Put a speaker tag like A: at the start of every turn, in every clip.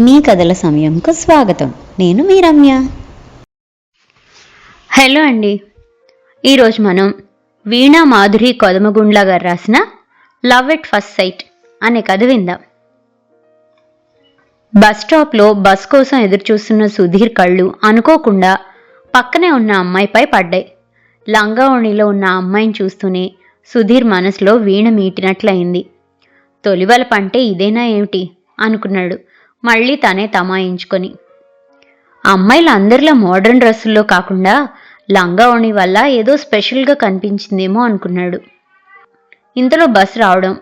A: మీ కథల సమయంకు స్వాగతం. నేను మీ రమ్య
B: హలో అండి. ఈరోజు మనం వీణా మాధురి కొదమగుండ్ల గారు రాసిన లవ్ ఎట్ ఫస్ట్ సైట్ అనే కథ విందాం. బస్ స్టాప్లో బస్ కోసం ఎదురుచూస్తున్న సుధీర్ కళ్ళు అనుకోకుండా పక్కనే ఉన్న అమ్మాయిపై పడ్డాయి. లంగావణిలో ఉన్న అమ్మాయిని చూస్తూనే సుధీర్ మనసులో వీణ మీటినట్లయింది. తొలివలపంటే ఇదేనా ఏమిటి? అనుకున్నాడు. మళ్ళీ తనే తమాయించుకొని. అమ్మాయిలందరిలో మోడర్న్ డ్రెస్సుల్లో కాకుండా లంగావణి వల్ల ఏదో స్పెషల్గా కనిపించిందేమో అనుకున్నాడు. ఇంతలో బస్ రావడం.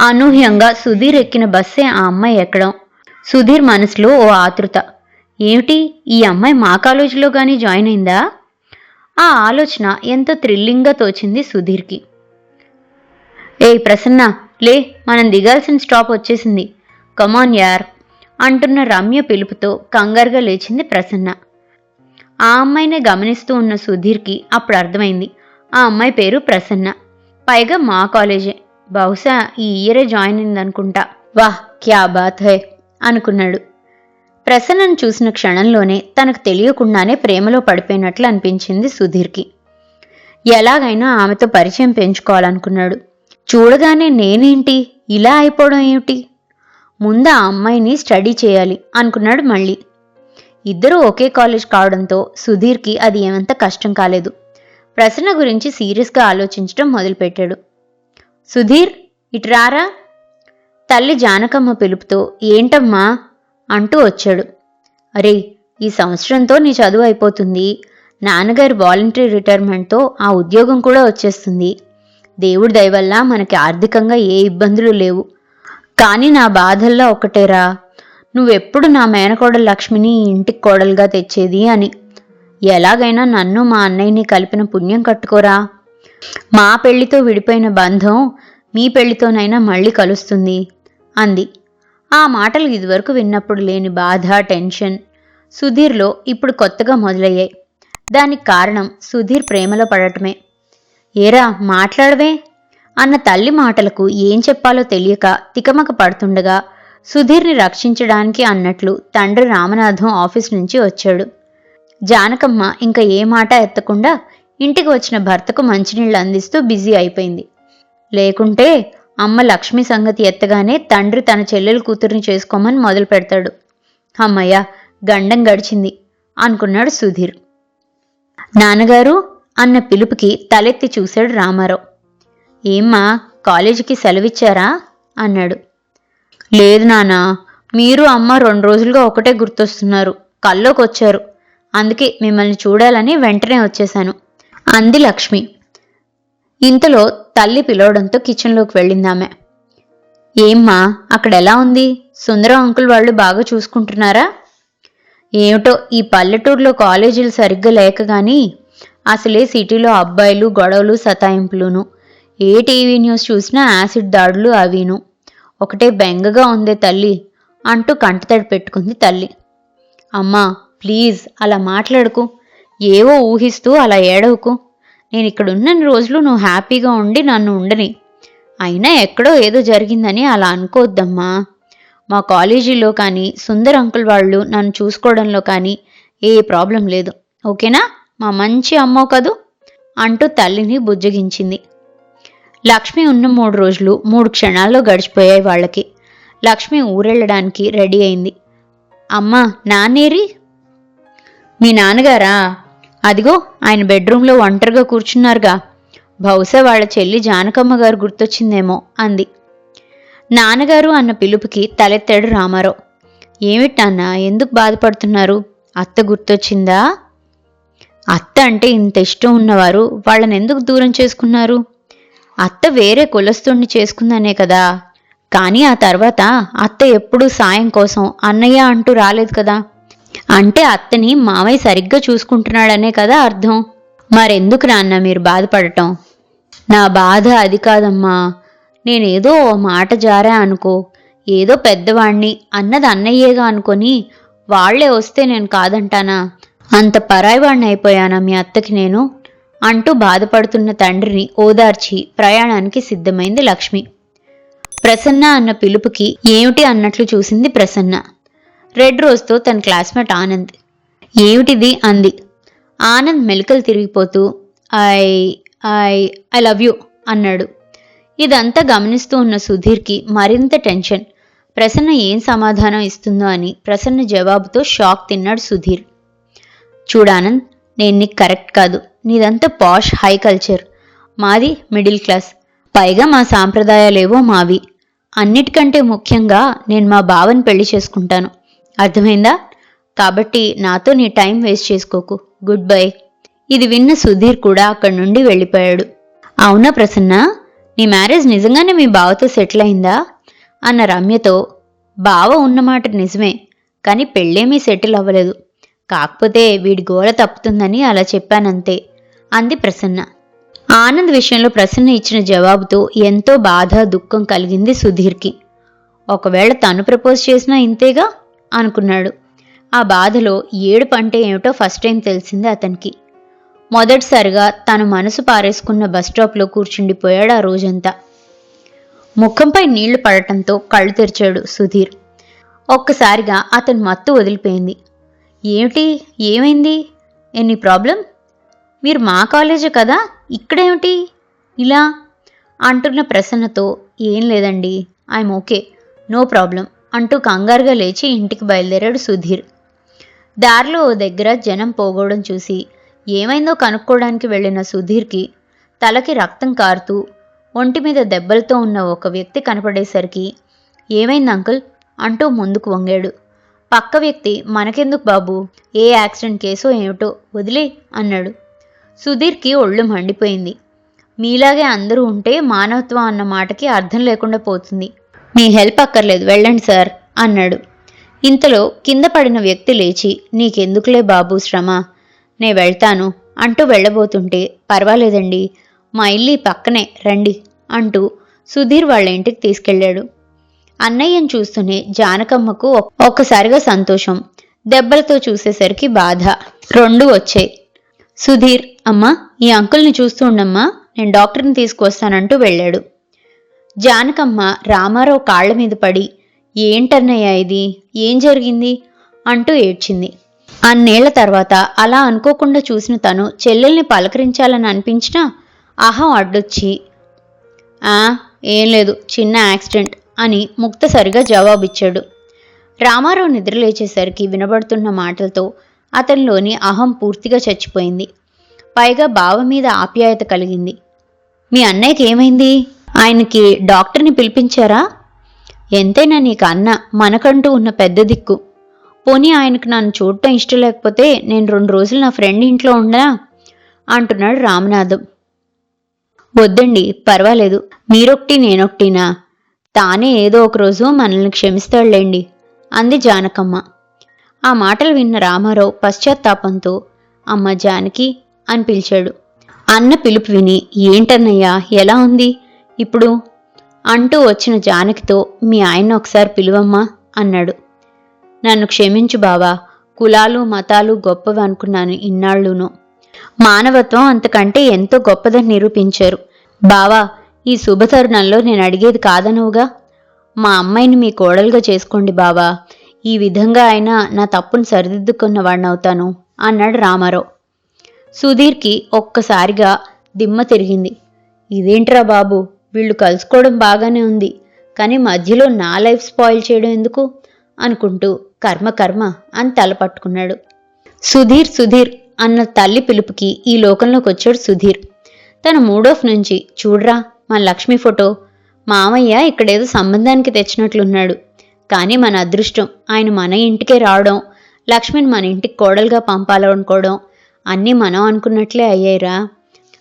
B: అనూహ్యంగా సుధీర్ ఎక్కిన బస్సే ఆ అమ్మాయి ఎక్కడం. సుధీర్ మనసులో ఓ ఆతృత. ఏమిటి ఈ అమ్మాయి మా కాలేజీలో కానీ జాయిన్ అయిందా? ఆ ఆలోచన ఎంతో థ్రిల్లింగ్గా తోచింది సుధీర్కి. ఏయ్ ప్రసన్న లే మనం దిగాల్సిన స్టాప్ వచ్చేసింది. కమాన్ యార్. అంటున్న రమ్య పిలుపుతో కంగారుగా లేచింది ప్రసన్న. ఆ అమ్మాయినే గమనిస్తూ ఉన్న సుధీర్కి అప్పుడు అర్థమైంది. ఆ అమ్మాయి పేరు ప్రసన్న. పైగా మా కాలేజే. బహుశా ఈ ఇయరే జాయిన్ అయిందనుకుంటా. వాహ్ క్యా బాత్ హే అనుకున్నాడు. ప్రసన్నను చూసిన క్షణంలోనే తనకు తెలియకుండానే ప్రేమలో పడిపోయినట్లు అనిపించింది సుధీర్కి. ఎలాగైనా ఆమెతో పరిచయం పెంచుకోవాలనుకున్నాడు. చూడగానే నేనేంటి? ఇలా అయిపోవడం ఏమిటి? ముందు ఆ అమ్మాయిని స్టడీ చేయాలి అనుకున్నాడు మళ్ళీ. ఇద్దరూ ఒకే కాలేజ్ కావడంతో సుధీర్కి అది ఏమంత కష్టం కాలేదు. ప్రసన్న గురించి సీరియస్గా ఆలోచించడం మొదలుపెట్టాడు. సుధీర్ ఇటు రారా? తల్లి జానకమ్మ పిలుపుతో ఏంటమ్మా? అంటూ వచ్చాడు. అరే ఈ సంవత్సరంతో నీ చదువు అయిపోతుంది. నాన్నగారి వాలంటరీ రిటైర్మెంట్తో ఆ ఉద్యోగం కూడా వచ్చేస్తుంది. దేవుడి దయవల్ల మనకి ఆర్థికంగా ఏ ఇబ్బందులు లేవు. కానీ నా బాధల్లో ఒకటేరా. నువ్వెప్పుడు నా మేనకోడలు లక్ష్మిని ఇంటికి కోడలుగా తెచ్చేది అని. ఎలాగైనా నన్ను మా అన్నయ్యని కలిపిన పుణ్యం కట్టుకోరా. మా పెళ్ళితో విడిపోయిన బంధం మీ పెళ్ళితోనైనా మళ్ళీ కలుస్తుంది అంది. ఆ మాటలు ఇదివరకు విన్నప్పుడు లేని బాధ టెన్షన్ సుధీర్లో ఇప్పుడు కొత్తగా మొదలయ్యాయి. దానికి కారణం సుధీర్ ప్రేమలో పడటమే. ఏరా మాట్లాడవే. అన్న తల్లి మాటలకు ఏం చెప్పాలో తెలియక తికమక పడుతుండగా సుధీర్ని రక్షించడానికి అన్నట్లు తండ్రి రామనాథం ఆఫీస్ నుంచి వచ్చాడు. జానకమ్మ ఇంకా ఏ మాట ఎత్తకుండా ఇంటికి వచ్చిన భర్తకు మంచినీళ్ళు అందిస్తూ బిజీ అయిపోయింది. లేకుంటే అమ్మ లక్ష్మి సంగతి ఎత్తగానే తండ్రి తన చెల్లెలు కూతుర్ని చేసుకోమని మొదలు పెడతాడు. అమ్మయ్య గండం గడిచింది అనుకున్నాడు సుధీర్. నాన్నగారు అన్న పిలుపుకి తలెత్తి చూశాడు రామారావు. ఏమ్మా కాలేజీకి సెలవిచ్చారా? అన్నాడు. లేదు నానా మీరు అమ్మ రెండు రోజులుగా ఒకటే గుర్తొస్తున్నారు కల్లోకి వచ్చారు అందుకే మిమ్మల్ని చూడాలని వెంటనే వచ్చేశాను. అంది లక్ష్మి. ఇంతలో తల్లి పిలవడంతో కిచెన్లోకి వెళ్ళిందామె. ఏమ్మా అక్కడ ఎలా ఉంది? సుందరం అంకుల్ వాళ్ళు బాగా చూసుకుంటున్నారా? ఏమిటో ఈ పల్లెటూరులో కాలేజీలు సరిగ్గా లేక కానీ అసలే సిటీలో అబ్బాయిలు గొడవలు సతాయింపులును ఏ టీవీ న్యూస్ చూసినా యాసిడ్ దాడులు అవిను. ఒకటే బెంగగా ఉందే తల్లి అంటూ కంటతడి పెట్టుకుంది తల్లి. అమ్మా ప్లీజ్ అలా మాట్లాడుకు. ఏవో ఊహిస్తూ అలా ఏడవకు. నేను ఇక్కడున్నన్ని రోజులు నువ్వు హ్యాపీగా ఉండి నన్ను ఉండని. అయినా ఎక్కడో ఏదో జరిగిందని అలా అనుకోవద్దమ్మా. మా కాలేజీలో కానీ సుందర్ అంకుల్ వాళ్ళు నన్ను చూసుకోవడంలో కానీ ఏ ప్రాబ్లం లేదు. ఓకేనా? మా మంచి అమ్మో కదూ? అంటూ తల్లిని బుజ్జగించింది. లక్ష్మి ఉన్న మూడు రోజులు మూడు క్షణాల్లో గడిచిపోయాయి వాళ్ళకి. లక్ష్మి ఊరెళ్ళడానికి రెడీ అయింది. అమ్మా నాన్నేరి? మీ నాన్నగారా? అదిగో ఆయన బెడ్రూమ్లో ఒంటరిగా కూర్చున్నారుగా. బహుశా వాళ్ళ చెల్లి జానకమ్మ గారు గుర్తొచ్చిందేమో అంది. నాన్నగారు అన్న పిలుపుకి తలెత్తాడు రామారావు. ఏమిటి నాన్న ఎందుకు బాధపడుతున్నారు? అత్త గుర్తొచ్చిందా? అత్త అంటే ఇంత ఇష్టం ఉన్నవారు వాళ్ళని ఎందుకు దూరం చేసుకున్నారు? అత్త వేరే కులస్తుణ్ణి చేసుకుందనే కదా. కానీ ఆ తర్వాత అత్త ఎప్పుడూ సాయం కోసం అన్నయ్య అంటూ రాలేదు కదా. అంటే అత్తని మామయ్య సరిగ్గా చూసుకుంటున్నాడనే కదా అర్థం. మరెందుకు నాన్న మీరు బాధపడటం? నా బాధ అది కాదమ్మా. నేనేదో ఓ మాట జారా అనుకో. ఏదో పెద్దవాణ్ణి అన్నది అన్నయ్యేగా అనుకొని వాళ్ళే వస్తే నేను కాదంటానా? అంత పరాయివాణ్ణి అయిపోయానా మీ అత్తకి నేను? అంటూ బాధపడుతున్న తండ్రిని ఓదార్చి ప్రయాణానికి సిద్ధమైంది లక్ష్మి. ప్రసన్న అన్న పిలుపుకి ఏమిటి అన్నట్లు చూసింది ప్రసన్న. రెడ్ రోజ్తో తన క్లాస్మేట్ ఆనంద్. ఏమిటిది? అంది. ఆనంద్ మెలకలు తిరిగిపోతూ I I I love you అన్నాడు. ఇదంతా గమనిస్తూ ఉన్న సుధీర్కి మరింత టెన్షన్. ప్రసన్న ఏం సమాధానం ఇస్తుందో అని ప్రసన్న జవాబుతో షాక్ తిన్నాడు సుధీర్. చూడానంద్ నేను నీకు కరెక్ట్ కాదు. నీదంతా పాష్ హై కల్చర్. మాది మిడిల్ క్లాస్. పైగా మా సాంప్రదాయాలేవో మావి. అన్నిటికంటే ముఖ్యంగా నేను మా బావని పెళ్ళి చేసుకుంటాను. అర్థమైందా? కాబట్టి నాతో నీ టైం వేస్ట్ చేసుకోకు. Good bye. ఇది విన్న సుధీర్ కూడా అక్కడి నుండి వెళ్ళిపోయాడు. అవునా ప్రసన్న? నీ మ్యారేజ్ నిజంగానే మీ బావతో సెటిల్ అయిందా? అన్న రమ్యతో బావ ఉన్నమాట నిజమే కానీ పెళ్ళేమీ సెటిల్ అవ్వలేదు. కాకపోతే వీడి గోల తప్పుతుందని అలా చెప్పానంతే అంది ప్రసన్న. ఆనంద్ విషయంలో ప్రసన్న ఇచ్చిన జవాబుతో ఎంతో బాధ దుఃఖం కలిగింది సుధీర్కి. ఒకవేళ తను ప్రపోజ్ చేసినా ఇంతేగా? అనుకున్నాడు. ఆ బాధలో ఏడుపు అంటే ఏమిటో ఫస్ట్ టైం తెలిసింది అతనికి. మొదటిసారిగా తను మనసు పారేసుకున్న బస్టాప్లో కూర్చుండిపోయాడు ఆ రోజంతా. ముఖంపై నీళ్ళు పడటంతో కళ్ళు తెరిచాడు సుధీర్. ఒక్కసారిగా అతని మత్తు వదిలిపోయింది. ఏమిటి? ఏమైంది? Any problem? మీరు మా కాలేజే కదా ఇక్కడేమిటి? ఇలా అంటున్న ప్రసన్నతో ఏం లేదండి. ఐఎమ్ ఓకే నో ప్రాబ్లం అంటూ కంగారుగా లేచి ఇంటికి బయలుదేరాడు సుధీర్. దారిలో ఓ దగ్గర జనం పోగోవడం చూసి ఏమైందో కనుక్కోవడానికి వెళ్ళిన సుధీర్కి తలకి రక్తం కారుతూ ఒంటి మీద దెబ్బలతో ఉన్న ఒక వ్యక్తి కనపడేసరికి ఏమైంది అంకుల్? అంటూ ముందుకు వంగాడు. పక్క వ్యక్తి మనకెందుకు బాబు? ఏ యాక్సిడెంట్ కేసో ఏమిటో వదిలే అన్నాడు. సుధీర్కి ఒళ్ళు మండిపోయింది. మీలాగే అందరూ ఉంటే మానవత్వం అన్న మాటకి అర్థం లేకుండా పోతుంది. మీ హెల్ప్ అక్కర్లేదు వెళ్ళండి సార్ అన్నాడు. ఇంతలో కింద పడిన వ్యక్తి లేచి నీకెందుకులే బాబు శ్రమ? నే వెళ్తాను అంటూ వెళ్ళబోతుంటే పర్వాలేదండి మా ఇల్లు పక్కనే రండి అంటూ సుధీర్ వాళ్ళ ఇంటికి తీసుకెళ్ళాడు. అన్నయ్యను చూస్తూనే జానకమ్మకు ఒక్కసారిగా సంతోషం. దెబ్బలతో చూసేసరికి బాధ. రెండు వచ్చాయి. సుధీర్ అమ్మా ఈ అంకుల్ని చూస్తూ ఉండమ్మా నేను డాక్టర్ని తీసుకొస్తానంటూ వెళ్ళాడు. జానకమ్మ రామారావు కాళ్ళ మీద పడి ఏంటన్నయ్యా ఇది? ఏం జరిగింది? అంటూ ఏడ్చింది. అన్నేళ్ళ తర్వాత అలా అనుకోకుండా చూసిన తను చెల్లెల్ని పలకరించాలని అనిపించినా అహం అడ్డొచ్చి ఆ ఏం లేదు చిన్న యాక్సిడెంట్. అని ముక్తసరిగా జవాబిచ్చాడు. రామారావు నిద్రలేచేసరికి వినబడుతున్న మాటలతో అతనిలోని అహం పూర్తిగా చచ్చిపోయింది. పైగా బావ మీద ఆప్యాయత కలిగింది. మీ అన్నయ్యకి ఏమైంది? ఆయనకి డాక్టర్ని పిలిపించారా? ఎంతైనా నీకు అన్న మనకంటూ ఉన్న పెద్ద దిక్కు. పోనీ ఆయనకు నన్ను చూడటం ఇష్టం లేకపోతే నేను రెండు రోజులు నా ఫ్రెండ్ ఇంట్లో ఉండనా అంటున్నాడు రామనాథం. వద్దండి పర్వాలేదు. మీరొకటి నేనొకటినా? తానే ఏదో ఒకరోజు మనల్ని క్షమిస్తాడులేండి అంది జానకమ్మ. ఆ మాటలు విన్న రామారావు పశ్చాత్తాపంతో అమ్మ జానకి అని పిలిచాడు. అన్న పిలుపు విని ఏంటన్నయ్యా ఎలా ఉంది? ఇప్పుడు? అంటూ వచ్చిన జానకితో మీ ఆయన ఒకసారి పిలువమ్మా అన్నాడు. నన్ను క్షమించు బావా కులాలు మతాలు గొప్పవి అనుకున్నాను ఇన్నాళ్ళును. మానవత్వం అంతకంటే ఎంతో గొప్పదని నిరూపించారు. బావా ఈ శుభతరుణంలో నేను అడిగేది కాదనువుగా? మా అమ్మాయిని మీ కోడలుగా చేసుకోండి బావా. ఈ విధంగా అయినా నా తప్పును సరిదిద్దుకున్న వాడినవుతాను అన్నాడు రామారావు. సుధీర్కి ఒక్కసారిగా దిమ్మ తిరిగింది. ఇదేంట్రా బాబు వీళ్ళు కలుసుకోవడం బాగానే ఉంది కానీ మధ్యలో నా లైఫ్ స్పాయిల్ చేయడం ఎందుకు? అనుకుంటూ కర్మ కర్మ అని తల పట్టుకున్నాడు. సుధీర్ సుధీర్ అన్న తల్లి పిలుపుకి ఈ లోకంలోకి వచ్చాడు సుధీర్. తన మూడోఫ్ నుంచి చూడ్రా మన లక్ష్మి ఫోటో. మామయ్య ఇక్కడేదో సంబంధానికి తెచ్చినట్లున్నాడు. కానీ మన అదృష్టం ఆయన మన ఇంటికే రావడం లక్ష్మిని మన ఇంటికి కోడలుగా పంపాలనుకోవడం అన్నీ మనం అనుకున్నట్లే అయ్యాయిరా.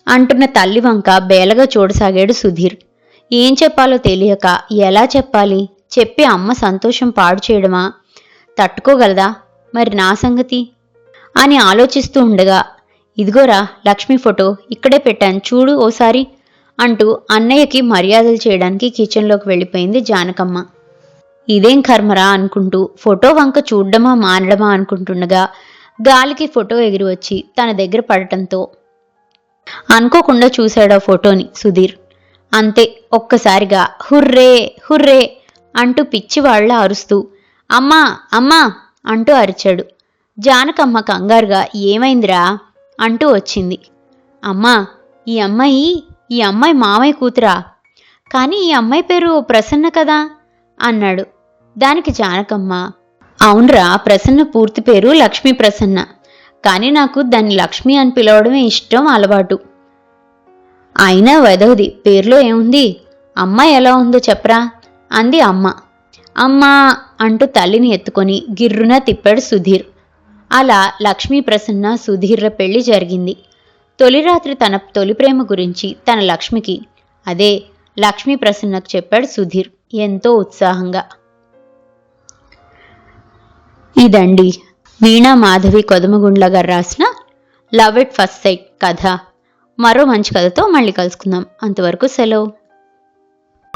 B: అంటున్న తల్లి వంక బేలగా చూడసాగాడు సుధీర్. ఏం చెప్పాలో తెలియక ఎలా చెప్పాలి? చెప్పి అమ్మ సంతోషం పాడు చేయడమా? తట్టుకోగలదా? మరి నా సంగతి? అని ఆలోచిస్తూ ఉండగా ఇదిగోరా లక్ష్మి ఫోటో ఇక్కడే పెట్టాను చూడు ఓసారి. అంటూ అన్నయ్యకి మర్యాదలు చేయడానికి కిచెన్లోకి వెళ్ళిపోయింది జానకమ్మ. ఇదేం కర్మరా? అనుకుంటూ ఫోటో వంక చూడ్డమా మానడమా అనుకుంటుండగా గాలికి ఫోటో ఎగిరి వచ్చి తన దగ్గర పడటంతో అనుకోకుండా చూశాడు ఆ ఫోటోని సుధీర్. అంతే ఒక్కసారిగా హుర్రే హుర్రే అంటూ పిచ్చివాళ్ళ అరుస్తూ అమ్మా అమ్మా అంటూ అరిచాడు. జానకమ్మ కంగారుగా ఏమైందిరా? అంటూ వచ్చింది. అమ్మా ఈ అమ్మాయి ఈ అమ్మాయి మామయ్య కూతురా. కానీ ఈ అమ్మాయి పేరు ప్రసన్న కదా? అన్నాడు. దానికి జానకమ్మ. అవునరా ప్రసన్న పూర్తి పేరు లక్ష్మీ ప్రసన్న. కానీ నాకు దాన్ని లక్ష్మి అని పిలవడమే ఇష్టం అలవాటు. అయినా వెదవది పేరులో ఏముంది? అమ్మాయి ఎలా ఉందో చెప్పరా? అంది అమ్మ. అమ్మా అంటూ తల్లిని ఎత్తుకొని గిర్రున తిప్పాడు సుధీర్. అలా లక్ష్మీ ప్రసన్న సుధీర్ల పెళ్ళి జరిగింది. తొలి రాత్రి తన తొలి ప్రేమ గురించి తన లక్ష్మికి. అదే లక్ష్మీ ప్రసన్నకు చెప్పాడు సుధీర్ ఎంతో ఉత్సాహంగా. ఇదండి వీణా మాధవి కొదమగుండ్ల గారు రాసిన లవ్ ఎట్ ఫస్ట్ సైట్ కథ. మరో మంచి కథతో మళ్ళీ కలుసుకుందాం. అంతవరకు సెలవు.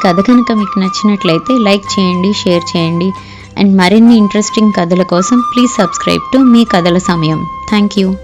A: కథ కనుక మీకు నచ్చినట్లయితే లైక్ చేయండి షేర్ చేయండి. అండ్ మరిన్ని ఇంట్రెస్టింగ్ కథల కోసం ప్లీజ్ సబ్స్క్రైబ్ టు మీ కథల సమయం. Thank you.